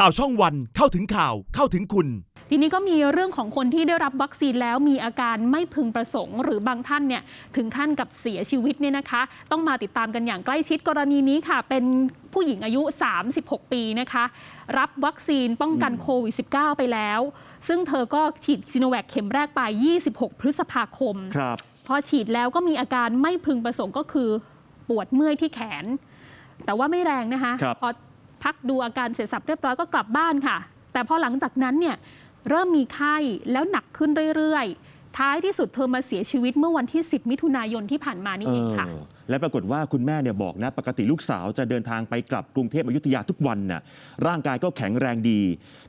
ข่าวช่องวันเข้าถึงข่าวเข้าถึงคุณ ทีนี้ก็มีเรื่องของคนที่ได้รับวัคซีนแล้วมีอาการไม่พึงประสงค์ หรือบางท่านเนี่ยถึงขั้นกับเสียชีวิตเนี่ยนะคะ ต้องมาติดตามกันอย่างใกล้ชิดกรณีนี้ค่ะ เป็นผู้หญิงอายุ 36 ปีนะคะ รับวัคซีนป้องกันโควิด -19 ไปแล้ว ซึ่งเธอก็ฉีดซีโนแวคเข็มแรกไป 26 พฤษภาคมครับพอฉีดแล้วก็มีอาการไม่พึงประสงค์ก็คือปวดเมื่อยที่แขน แต่ว่าไม่แรงนะคะครับพอ พักดูอาการเสร็จสับเรียบร้อยก็กลับบ้านค่ะ แต่พอหลังจากนั้นเนี่ยเริ่มมีไข้แล้วหนักขึ้นเรื่อยๆ ท้ายที่สุดเธอมาเสียชีวิตเมื่อวันที่ 10 มิถุนายนที่ผ่านมานี่เองค่ะ และปรากฏว่าคุณแม่เนี่ยบอกนะปกติลูกสาวจะเดินทางไปกลับกรุงเทพอยุธยาทุกวันน่ะร่างกายก็แข็งแรงดี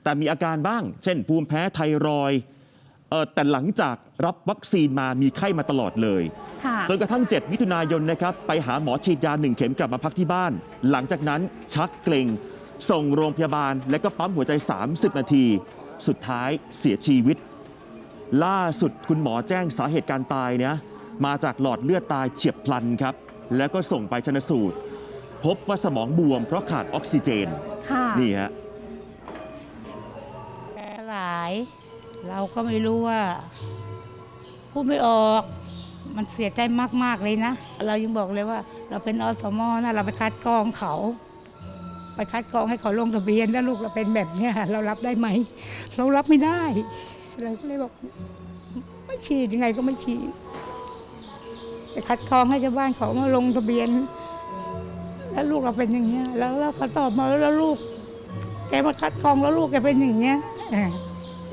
แต่มีอาการบ้าง เช่นภูมิแพ้ไทรอยด์ เออแต่หลังจากรับวัคซีนมามีไข้มาตลอดเลย ค่ะจนกระทั่ง 7 มิถุนายนนะครับไปหาหมอฉีดยาหนึ่งเข็มกลับมาพักที่บ้าน หลังจากนั้นชักเกร็งส่งโรงพยาบาล และก็ปั๊มหัวใจ 30 นาที สุดท้ายเสียชีวิต ล่าสุดคุณหมอแจ้งสาเหตุการตายเนี่ยมาจากหลอดเลือดตายเฉียบพลันครับ แล้วก็ส่งไปชนสูตร พบว่าสมองบวมเพราะขาดออกซิเจน ค่ะนี่ฮะแผลหลาย เราก็ไม่รู้ว่า พูดไม่ออก มันเสียใจมาก ๆ เลยนะ เรายังบอกเลยว่า เราเป็นอสมอนะเราไปคัดกรองเขา ไปคัดกรองให้เขาลงทะเบียนถ้าลูกเราเป็นแบบเนี้ยเรารับได้ไหม เรารับไม่ได้เราก็เลยบอก ไม่ฉีดยังไงก็ไม่ฉีดไปคัดกรองให้ชาวบ้านเขามาลงทะเบียน แล้วลูกเราเป็นอย่างเงี้ย แล้วเราเขาตอบมาแล้วลูก แกมาคัดกรองแล้วลูกแกเป็นอย่างเงี้ยอ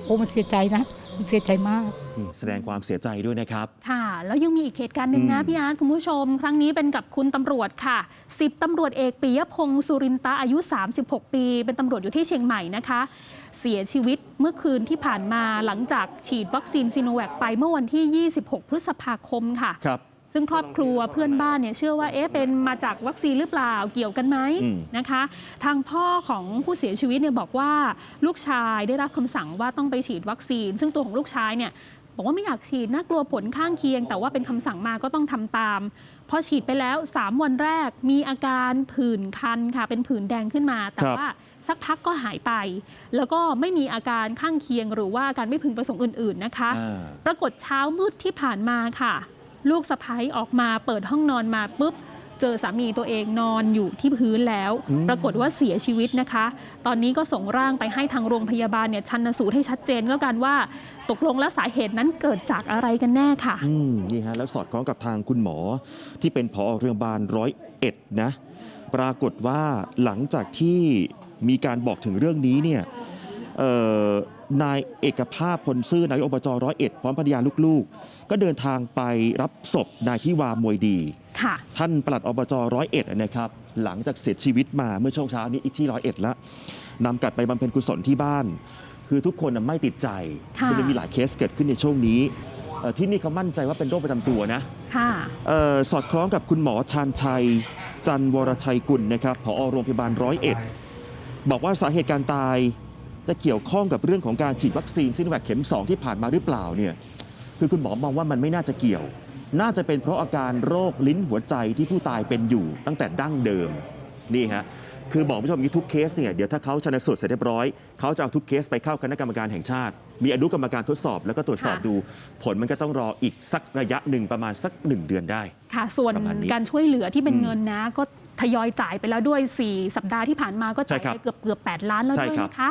โอ้มันเสียใจนะมันเสียใจมากนี่แสดงความเสียใจด้วยนะครับ ค่ะ แล้วยังมีอีกเหตุการณ์หนึ่งนะอืมพี่อาร์ตคุณผู้ชม ครั้งนี้เป็นกับคุณตำรวจค่ะสิบตำรวจเอกปิยพงศ์สุรินตาอายุ 36 ปี เป็นตำรวจอยู่ที่เชียงใหม่นะคะ เสียชีวิตเมื่อคืนที่ผ่านมาหลังจากฉีดวัคซีนซีโนแวคไปเมื่อวันที่ 26 พฤษภาคมค่ะครับ ซึ่งครอบครัวเพื่อนบ้านเนี่ยเชื่อว่าเอ๊ะเป็นมาจากวัคซีนหรือเปล่าเกี่ยวกันไหมอืมนะคะ ทางพ่อของผู้เสียชีวิตเนี่ยบอกว่าลูกชายได้รับคำสั่งว่าต้องไปฉีดวัคซีน ซึ่งตัวของลูกชายเนี่ยบอกว่าไม่อยากฉีดน่ากลัวผลข้างเคียง แต่ว่าเป็นคำสั่งมาก็ต้องทำตามพอฉีดไปแล้ว 3 วันแรกมีอาการผื่นคันค่ะ เป็นผื่นแดงขึ้นมา แต่ครับว่าสักพักก็หายไป แล้วก็ไม่มีอาการข้างเคียง หรือว่าอาการไม่พึงประสงค์อื่น ๆนะคะอ่าปรากฏเช้ามืดที่ผ่านมาค่ะ ลูกสะพ้ยออกมาเปิดห้องนอนมาปุ๊บ เจอสามีตัวเองนอนอยู่ที่พื้นแล้วอืมปรากฏว่าเสียชีวิตนะคะ ตอนนี้ก็ส่งร่างไปให้ทางโรงพยาบาลเนี่ยชันสูตรให้ชัดเจนก็กันว่าตกลงแล้วสาเหตุนั้นเกิดจากอะไรกันแน่ค่ะอืมนี่ฮะแล้วสอดคล้องกับทางคุณหมอ ที่เป็นผอโรงพยาบาลร้อยเอ็ดนะ ปรากฏว่าหลังจากที่มีการบอกถึงเรื่องนี้เนี่ยเอ่อ นายเอกภาพพลซื่อนายกอบจร้อยเอ็ดพร้อมภรรยาลูกๆ ก็เดินทางไปรับศพนายทิวามวยดีค่ะท่านปลัดอบจร้อยเอ็ดนะครับ หลังจากเสียชีวิตมาเมื่อช่วงเช้านี้อีกที่ร้อยเอ็ดแล้วนำกลับไปบำเพ็ญกุศลที่บ้าน คือทุกคนน่ะไม่ติดใจค่ะมันจะมีหลายเคสเกิดขึ้นในช่วงนี้เอ่อที่นี่เขามั่นใจว่าเป็นโรคประจำตัวนะค่ะเออสอดคล้องกับคุณหมอชาญชัย จันวรชัยกุลนะครับผอโรงพยาบาลร้อยเอ็ดบอกว่าสาเหตุการตาย จะเกี่ยวข้องกับเรื่องของการฉีดวัคซีนซิโนแวคเข็ม 2 ที่ผ่านมาหรือเปล่าเนี่ยคือคุณหมอมองว่ามันไม่น่าจะเกี่ยว น่าจะเป็นเพราะอาการโรคลิ้นหัวใจที่ผู้ตายเป็นอยู่ตั้งแต่ดั้งเดิมนี่ฮะคือบอกผู้ชมอย่างนี้ทุกเคสเนี่ยเดี๋ยวถ้าเขาชนสูตรเสร็จเรียบร้อยเขาจะเอาทุกเคสไปเข้าคณะกรรมการแห่งชาติ มีอนุกรรมการทดสอบ แล้วก็ตรวจสอบค่ะดูผลมันก็ต้องรออีกสักระยะหนึ่งประมาณสักหนึ่งเดือนได้ ค่ะ ส่วนประมาณนี้การช่วยเหลือที่เป็นอืมเงินนะ ก็ทยอยจ่ายไปแล้วด้วย 4 สัปดาห์ที่ผ่านมาก็จ่ายใช่ครับไปเกือบเกือบ8ล้านแล้วใช่ด้วยครับนะคะ